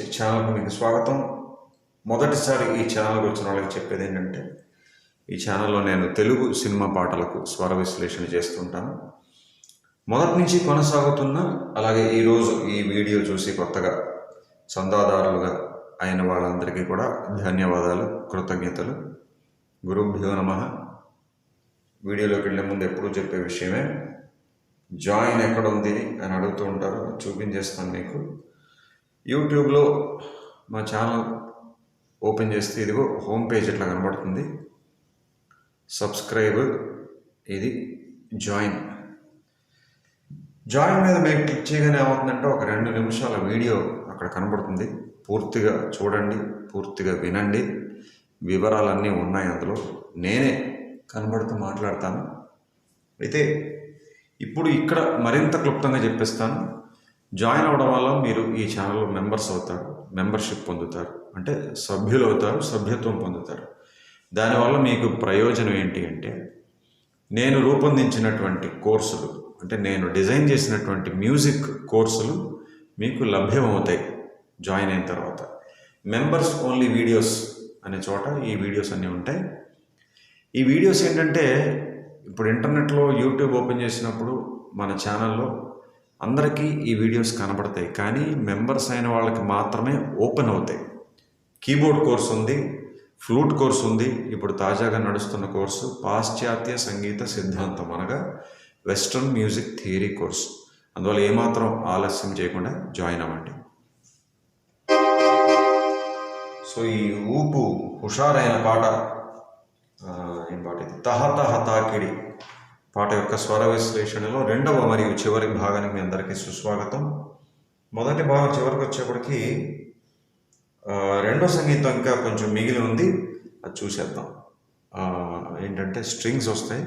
ఛానల్కి మీకు స్వాగతం. మొదటిసారి ఈ ఛానల్కి వచ్చిన వాళ్ళకి చెప్పేది ఏంటంటే ఈ ఛానల్లో నేను తెలుగు సినిమా పాటలకు స్వర విశ్లేషణ చేస్తుంటాను. మొదటి నుంచి కొనసాగుతున్న అలాగే ఈరోజు ఈ వీడియో చూసి కొత్తగా చందాదారులుగా అయిన వాళ్ళందరికీ కూడా ధన్యవాదాలు కృతజ్ఞతలు. గురుభ్యో నమ. వీడియోలోకి వెళ్ళే ముందు ఎప్పుడూ చెప్పే విషయమే జాయిన్ ఎక్కడ ఉంది అని అడుగుతూ ఉంటారు. చూపించేస్తాను మీకు. యూట్యూబ్లో మా ఛానల్ ఓపెన్ చేస్తే ఇదిగో హోమ్ పేజ్ ఇట్లా కనబడుతుంది. సబ్స్క్రైబ్ ఇది జాయిన్. జాయిన్ మీద మీరు క్లిక్ చేయగానే ఏమవుతుందంటే ఒక రెండు నిమిషాల వీడియో అక్కడ కనబడుతుంది. పూర్తిగా చూడండి పూర్తిగా వినండి. వివరాలన్నీ ఉన్నాయి అందులో. నేనే కనబడుతూ మాట్లాడతాను. అయితే ఇప్పుడు ఇక్కడ మరింత క్లుప్తంగా చెప్పిస్తాను. జాయిన్ అవ్వడం వల్ల మీరు ఈ ఛానల్లో మెంబర్స్ అవుతారు మెంబర్షిప్ పొందుతారు అంటే సభ్యులు అవుతారు సభ్యత్వం పొందుతారు. దానివల్ల మీకు ప్రయోజనం ఏంటి అంటే నేను రూపొందించినటువంటి కోర్సులు అంటే నేను డిజైన్ చేసినటువంటి మ్యూజిక్ కోర్సులు మీకు లభ్యమవుతాయి జాయిన్ అయిన తర్వాత. మెంబర్స్ ఓన్లీ వీడియోస్ అనే చోట ఈ వీడియోస్ అన్నీ ఉంటాయి. ఈ వీడియోస్ ఏంటంటే ఇప్పుడు ఇంటర్నెట్లో యూట్యూబ్ ఓపెన్ చేసినప్పుడు మన ఛానల్లో అందరికీ ఈ వీడియోస్ కనబడతాయి కానీ మెంబర్స్ అయిన వాళ్ళకి మాత్రమే ఓపెన్ అవుతాయి. కీబోర్డ్ కోర్స్ ఉంది ఫ్లూట్ కోర్స్ ఉంది ఇప్పుడు తాజాగా నడుస్తున్న కోర్సు పాశ్చాత్య సంగీత సిద్ధాంతం అనగా వెస్ట్రన్ మ్యూజిక్ థియరీ కోర్స్. అందువల్ల ఏమాత్రం ఆలస్యం చేయకుండా జాయిన్ అవ్వండి. సో ఈ ఊపు హుషారైన పాట ఏం పాట ఇది? తహ తహ తాకిడి పాట యొక్క స్వర విశ్లేషణలో రెండవ మరియు చివరి భాగానికి మీ అందరికీ సుస్వాగతం. మొదటి భాగం చివరికి వచ్చేప్పటికి రెండో సంగీతం ఇంకా కొంచెం మిగిలి ఉంది. అది చూసేద్దాం. ఏంటంటే స్ట్రింగ్స్ వస్తాయి.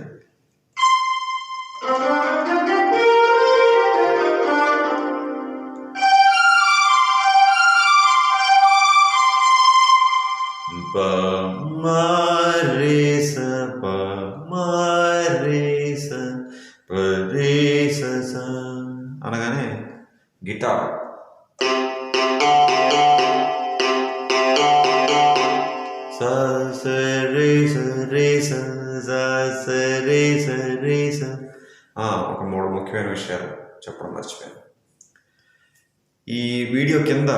గిటార్. స ఒక మూడు ముఖ్యమైన విషయాలు చెప్పడం మర్చిపోయాను. ఈ వీడియో కింద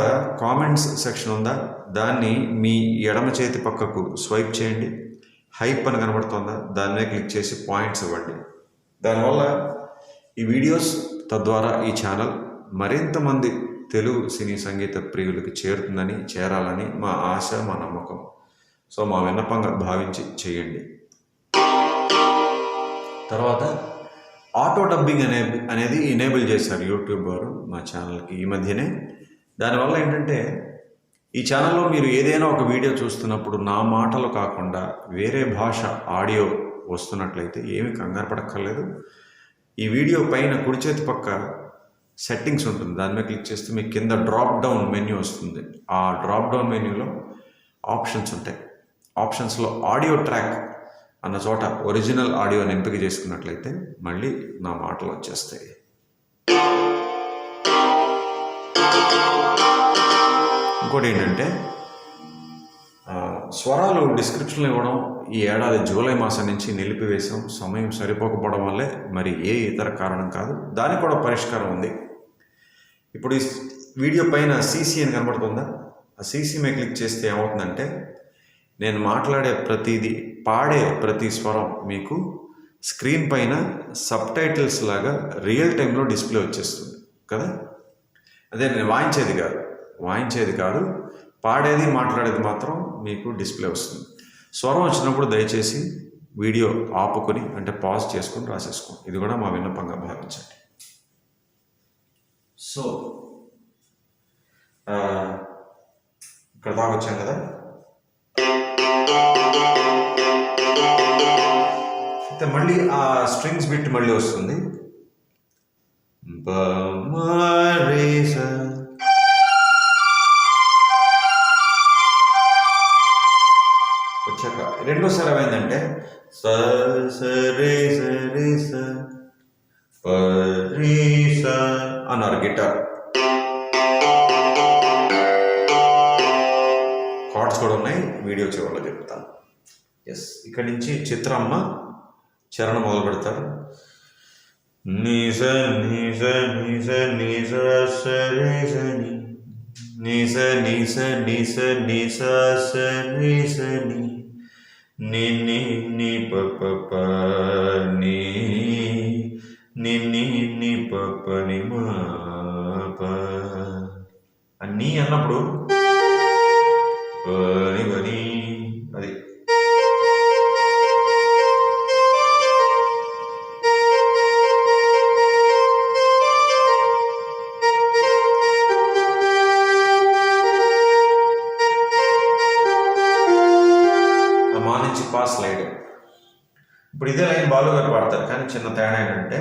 కామెంట్స్ సెక్షన్ ఉందా? దాన్ని మీ ఎడమ చేతి పక్కకు స్వైప్ చేయండి. హైప్ అని కనబడుతుందా? దాని మీద క్లిక్ చేసి పాయింట్స్ ఇవ్వండి. దానివల్ల ఈ వీడియోస్ తద్వారా ఈ ఛానల్ మరింతమంది తెలుగు సినీ సంగీత ప్రియులకు చేరుతుందని చేరాలని మా ఆశ మా నమ్మకం. సో మా విన్నపంగా భావించి చేయండి. తర్వాత ఆటో డబ్బింగ్ అనే అనేది ఎనేబుల్ చేశారు యూట్యూబ్ వారు మా ఛానల్కి ఈ మధ్యనే. దానివల్ల ఏంటంటే ఈ ఛానల్లో మీరు ఏదైనా ఒక వీడియో చూస్తున్నప్పుడు నా మాటలు కాకుండా వేరే భాష ఆడియో వస్తున్నట్లయితే ఏమి కంగారు పడక్కర్లేదు. ఈ వీడియో పైన కుడి చేతి పక్క సెట్టింగ్స్ ఉంటుంది. దాని మీద క్లిక్ చేస్తే మీకు కింద డ్రాప్ డౌన్ మెన్యూ వస్తుంది. ఆ డ్రాప్ డౌన్ మెన్యూలో ఆప్షన్స్ ఉంటాయి. ఆప్షన్స్లో ఆడియో ట్రాక్ అన్న చోట ఒరిజినల్ ఆడియోని ఎంపిక చేసుకున్నట్లయితే మళ్ళీ నా మాటలు వచ్చేస్తాయి. ఇంకోటి ఏంటంటే స్వరాలు డిస్క్రిప్షన్లు ఇవ్వడం ఈ ఏడాది జూలై మాసం నుంచి నిలిపివేశాం. సమయం సరిపోకపోవడం వల్లే మరి ఏ ఇతర కారణం కాదు. దానికి కూడా పరిష్కారం ఉంది. ఇప్పుడు ఈ వీడియో పైన సీసీ అని కనబడుతుందా? ఆ సీసీ మీద క్లిక్ చేస్తే ఏమవుతుందంటే నేను మాట్లాడే ప్రతిదీ పాడే ప్రతి స్వరం మీకు స్క్రీన్ పైన సబ్ టైటిల్స్ లాగా రియల్ టైంలో డిస్ప్లే వచ్చేస్తుంది కదా? అదే నేను వాయించేది కాదు వాయించేది కాదు పాడేది మాట్లాడేది మాత్రం మీకు డిస్ప్లే వస్తుంది. స్వరం వచ్చినప్పుడు దయచేసి వీడియో ఆపుకొని అంటే పాజ్ చేసుకొని రాసేసుకోండి. ఇది కూడా మా విన్నపంగా భావించండి. సో ఇక్కడ దాకా వచ్చాం కదా? అయితే మళ్ళీ ఆ స్ట్రింగ్స్ బిట్ మళ్ళీ వస్తుంది. వచ్చాక రెండోసారి ఏమైందంటే స గిటార్ కార్డ్స్ కూడా ఉన్నాయి వీడియో చివరిలో చెప్తాను. ఎస్ ఇక్కడి నుంచి చిత్రమ్మ చరణ మొదలు పెడతారు. నిజ నిజ నిజ నిజ సరి సని నీస నిజ నిజ నిజ సరి సని ని ని ని ప ప ప ని. ని ని ని ప ప ని మా. అని అన్నప్పుడు పని పని అది. మా నుంచి పా స్లైడ్. ఇప్పుడు ఇదే లైన్ బాలు గారు పాడతారు కానీ చిన్న తేడా ఏంటంటే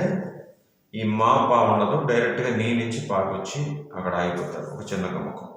ఈ మా పా ఉండదు డైరెక్ట్గా నీ నుంచి పాకి వచ్చి అక్కడ ఆగిపోతారు. ఒక చిన్న గమ్మకం.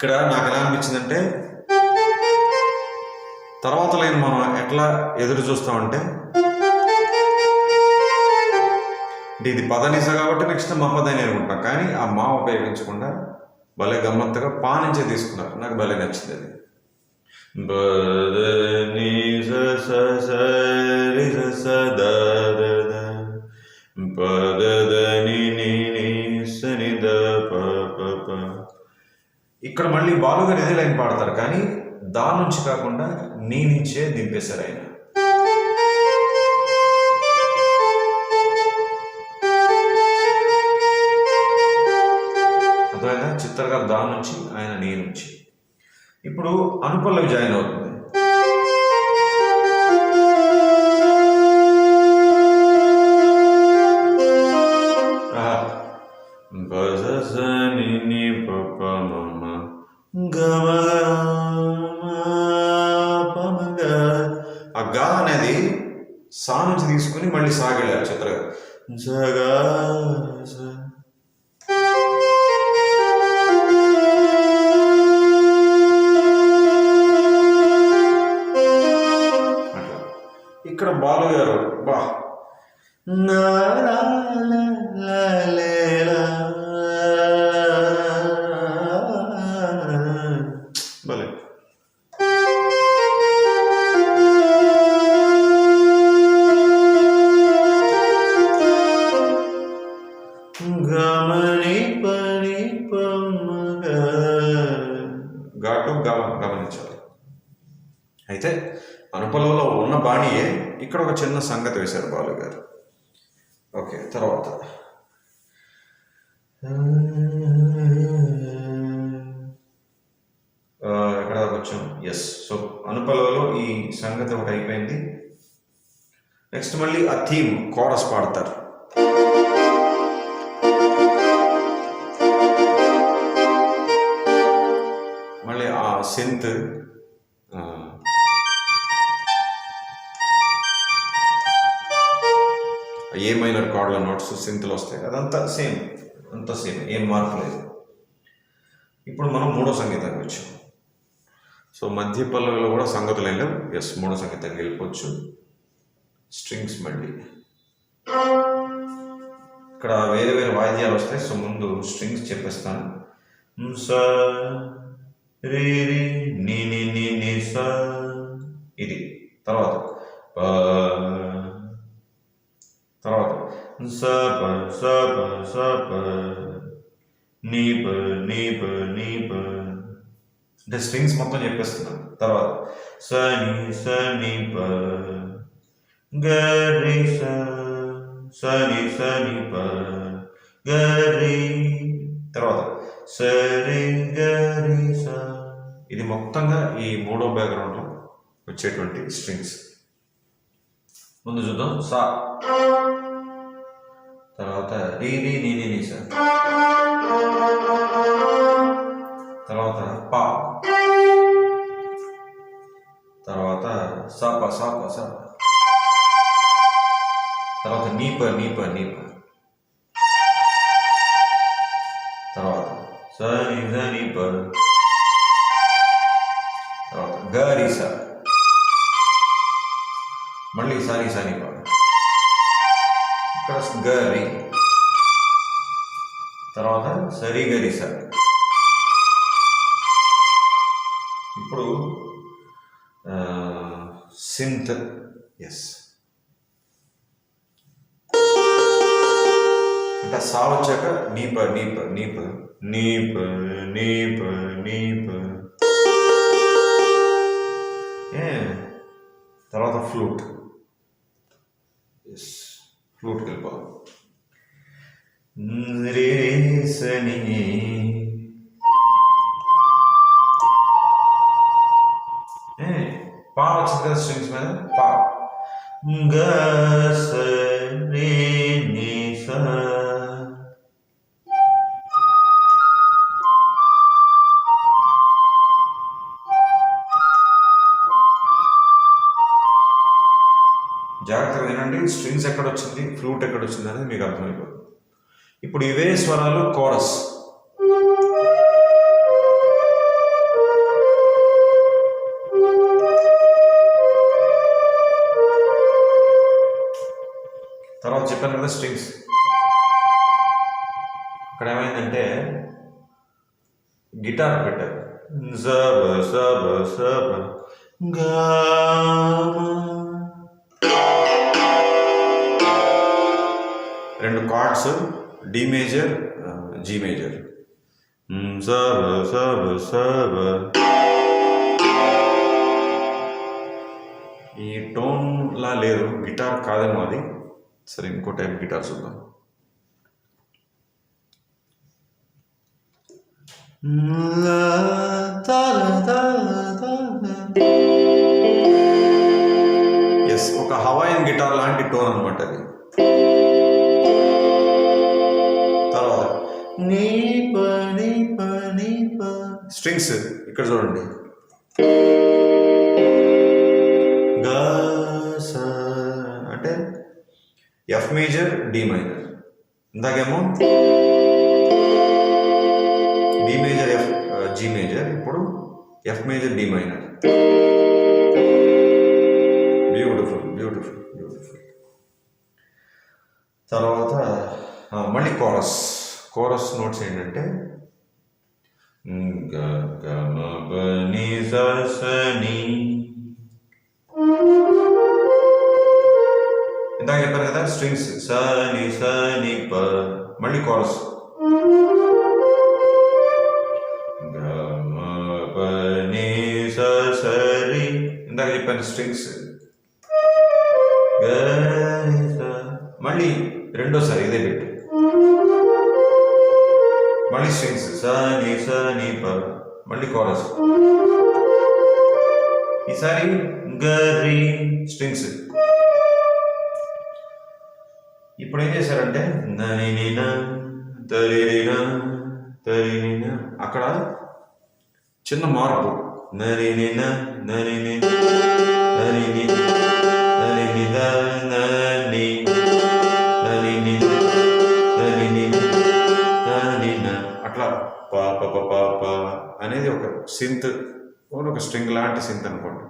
ఇక్కడ నాకు ఎలా అనిపించిందంటే తర్వాత లైన్ మనం ఎట్లా ఎదురు చూస్తామంటే అంటే ఇది పదనిస కాబట్టి నెక్స్ట్ మా పదని అనుకుంటాం కానీ ఆ మా ఉపయోగించకుండా భలే గమ్మత్తుగా పా నుంచే తీసుకున్నారు. నాకు భలే నచ్చింది అది. బదని ఇక్కడ మళ్ళీ బాలు గారు ఇదే లైన్ పాడతారు కానీ దా నుంచి కాకుండా నీ నుంచే దింపేశారు ఆయన. అర్థమైందా? గారు దా నుంచి ఆయన నీ నుంచి. ఇప్పుడు అనుపల్లవి జాయిన్ అవుతుంది. బజ ని ని ప ప ఆ గా అనేది సా నుంచి తీసుకుని మళ్ళీ సాగిళ్ళారు చిత్ర జగా ఒక చిన్న సంగతి వేశారు బాలు గారు. ఓకే తర్వాత. ఎక్కడ దాకా వచ్చాం? ఎస్ సో అనుపలలో ఈ సంగతి ఒకటి అయిపోయింది. నెక్స్ట్ మళ్ళీ ఆ థీమ్ కోరస్ పాడతారు. మళ్ళీ ఆ సింత్ ఏ మైనర్ కార్డుల నోట్స్ సింత్లు వస్తాయి అదంతా సేమ్ అంతా సేమ్ ఏం మార్పు లేదు. ఇప్పుడు మనం మూడో సంగీతానికి వచ్చాం. సో మధ్య పల్లవిలో కూడా సంగతులు వెళ్ళాం ఎస్ మూడో సంగీతానికి వెళ్ళిపోవచ్చు. స్ట్రింగ్స్ మళ్ళీ. ఇక్కడ వేరే వేరే వాయిద్యాలు వస్తాయి. సో ముందు స్ట్రింగ్స్ చెప్పేస్తాను. రే స నీ నీ నీ ని స ఇది. తర్వాత ప తర్వాత స ప స ప అంటే స్ట్రింగ్స్ మొత్తం చెప్పేస్తున్నాను తర్వాత స సని స ప గరి సని స ప గ తర్వాత సరి గరి స. ఇది మొత్తంగా ఈ మూడో బ్యాక్గ్రౌండ్లో వచ్చేటువంటి స్ట్రింగ్స్ ముందు చూద్దాం. సా. తర్వాత రీ రీ నీ నీ నీ సా తర్వాత పా తర్వాత సాప సాప సాప తర్వాత నీప నీప నీప తర్వాత సని సని ప తర్వాత గరి స మళ్ళీ సాని సాని ప ప్లస్ గరి తర్వాత సరి. గరి ఇప్పుడు సింత్. ఎస్ అంటే సా వచ్చాక నీప నీప నీప నీప నీప నీప. తర్వాత ఫ్లూట్. ఎస్ ఫ్లూట్కి వెళ్ళిపోదాం రే సని ఏ, పా వచ్చింది కదా స్ట్రింగ్స్ మీద పా గ స రే ని స జాగ్రత్తగా వినండి స్ట్రింగ్స్ ఎక్కడ వచ్చింది ఫ్లూట్ ఎక్కడ వచ్చింది అనేది మీకు అర్థమైపోతుంది. ఇప్పుడు ఇవే స్వరాలు కోరస్ తర్వాత చెప్పాను కదా స్ట్రింగ్స్ అక్కడ ఏమైందంటే గిటార్ పెట్టారు. సబ సబ సబ గా parts D major G major సబ సబ సబ ఈ టోన్ లా లేదు. గిటార్ కాదేమో అది. సరే ఇంకో టైప్ గిటార్ చూద్దాం. ఎస్ ఒక హవాయిన్ గిటార్ లాంటి టోన్ అనమాట అది. నీ పని పని స్ట్రింగ్స్ ఇక్కడ చూడండి. గా అంటే F major D minor ఇందాకేమో D major F G major ఇప్పుడు F major D minor beautiful beautiful beautiful తర్వాత మళ్ళీ కోరస్ కోరస్ నోట్స్ ఏంటంటే గ గ ఇందాక చెప్పాను కదా స్ట్రింగ్స్ స ని స ని ప మళ్ళీ కోరస్ ఇందాక చెప్పాను స్ట్రింగ్స్ మళ్ళీ రెండోసారి ఇదే ఏం చేశారంటే ననిన తరిన తరిన అక్కడ చిన్న మార్పు. నరినిన నరిని నరిని నరిని నని నరిని నరిని నరిన అట్లా పా ప ప ప ప అనేది ఒక సింత్ ఒక స్ట్రింగ్ లాంటి సింత్ అనుకోండి.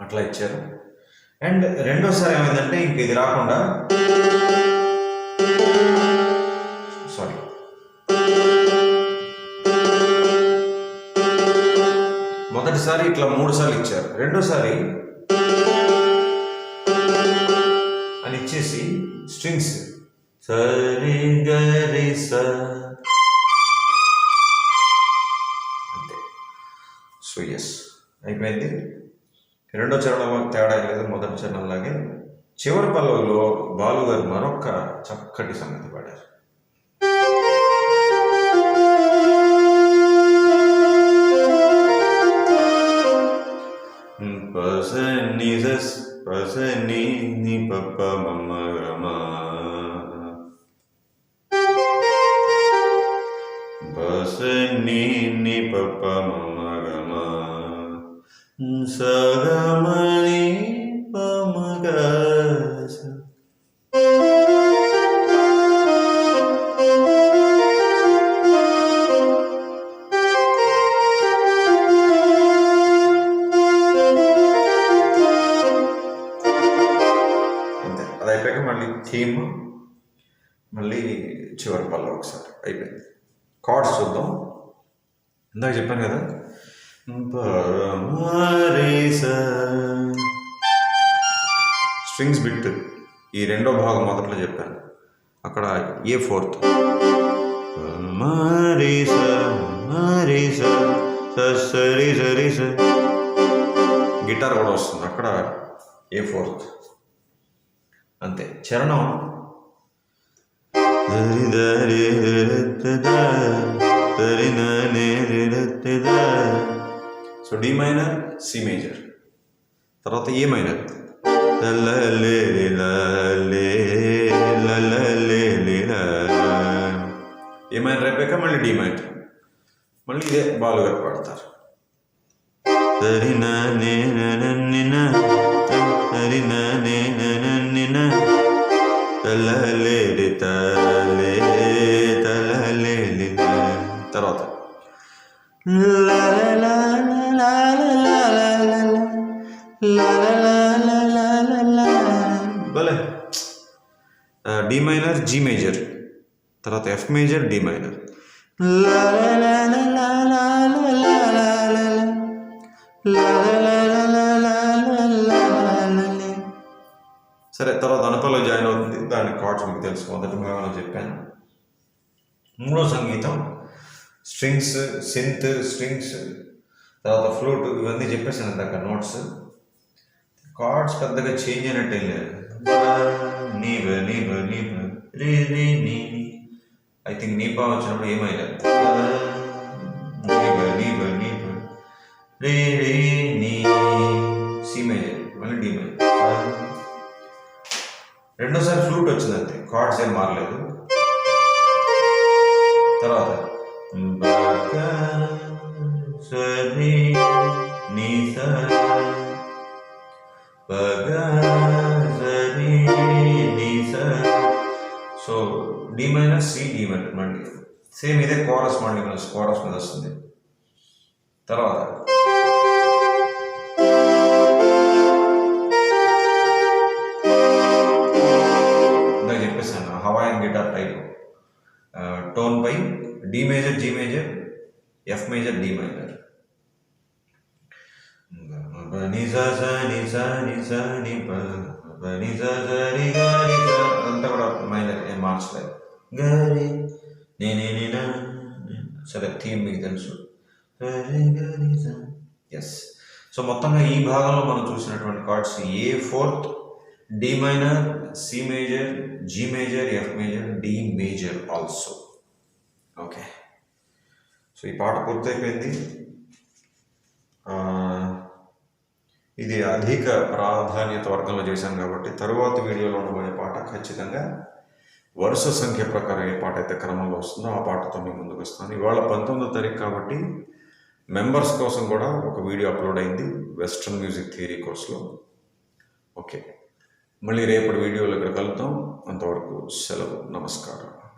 అట్లా ఇచ్చారు. అండ్ రెండోసారి ఏమైందంటే ఇంక ఇది రాకుండా సారీ. మొదటిసారి ఇట్లా మూడు సార్లు ఇచ్చారు. రెండోసారి అని ఇచ్చేసి స్ట్రింగ్స్. సరి గరి అంతే. సో ఎస్ అయిపోయింది. రెండో చరణంలో తేడా లేదు మొదటి చరణంలాగే. చివరి పల్లవిలో బాలుగారు మరొక చక్కటి సంగతి పాడారు. పస ని పస ని ని పప్ప మమ్మ సరి సరి సరి గిటార్ కూడా వస్తుంది అక్కడ ఏ ఫోర్త్ అంతే చరణం దరి దరి so D minor C major తర్వాత ఏ మైనర్ ఏ మైనర్ అయిపోయాక మళ్ళీ డి మైనర్ మళ్ళీ ఇదే బాలు గారు పాడతారు దరి నని ననన్నిన, దరి నని ననన్నిన. తలలే రి తలే తలలే లి ల. తర్వాత భలే డి మైనర్ జీ మేజర్ తర్వాత ఎఫ్ మేజర్ డి మైనర్ సరే తర్వాత అనపలో జాయిన్ అవుతుంది దాని కార్డ్స్ మీకు తెలుసు మొదటి మేము చెప్పాను మూడో సంగీతం స్ట్రింగ్స్ సింత్ స్ట్రింగ్స్ తర్వాత ఫ్లూట్ ఇవన్నీ చెప్పేసాను ఇందాక నోట్స్ కార్డ్స్ పెద్దగా చేంజ్ అయినట్టు ఏం లేదు నీవ నీవ నీవ రీ రీ నీ ఐ థింక్ నీపా వచ్చినప్పుడు ఏమైలేదు రే రే నీ సి మేజర్ మళ్ళీ డి మేజర్ రెండోసారి ఫ్లూట్ వచ్చింది అంతే. కార్డ్స్ ఏం మారలేదు. తర్వాత సరే సరి ని D minus C D minus same ఇదే కోరస్ మళ్ళీ మన కోరస్ మీద వస్తుంది. తర్వాత. ఇందాక చెప్పేసాను హవాయన్ గిటార్ టైప్ టోన్ పై D major G major F major D minor నిజ నిజ నిజ నిజ నిజ నిజ నిజ అంతా కూడా మైనర్ ఏం మార్చలేదు గరి నేనే సరే థీమ్ మీకు తెలుసు. ఎస్ సో మొత్తంగా ఈ భాగంలో మనం చూసినటువంటి chords A fourth D minor C major G major F major D major also. Okay. So ఈ పాట పూర్తయిపోయింది. ఆ, ఇది అధిక ప్రాధాన్యత వర్గంలో చేశాను కాబట్టి తరువాత వీడియోలో ఉండబోయే పాట ఖచ్చితంగా వరుస సంఖ్య ప్రకారం ఏ పాట అయితే క్రమంలో వస్తుందో ఆ పాటతో మీ ముందుకు వస్తాను. ఇవాళ పంతొమ్మిదో తారీఖు కాబట్టి మెంబర్స్ కోసం కూడా ఒక వీడియో అప్లోడ్ అయింది వెస్ట్రన్ మ్యూజిక్ థియరీ కోర్సులో. ఓకే. మళ్ళీ రేపటి వీడియోలో ఇక్కడ కలుద్దాం. అంతవరకు సెలవు. నమస్కారం.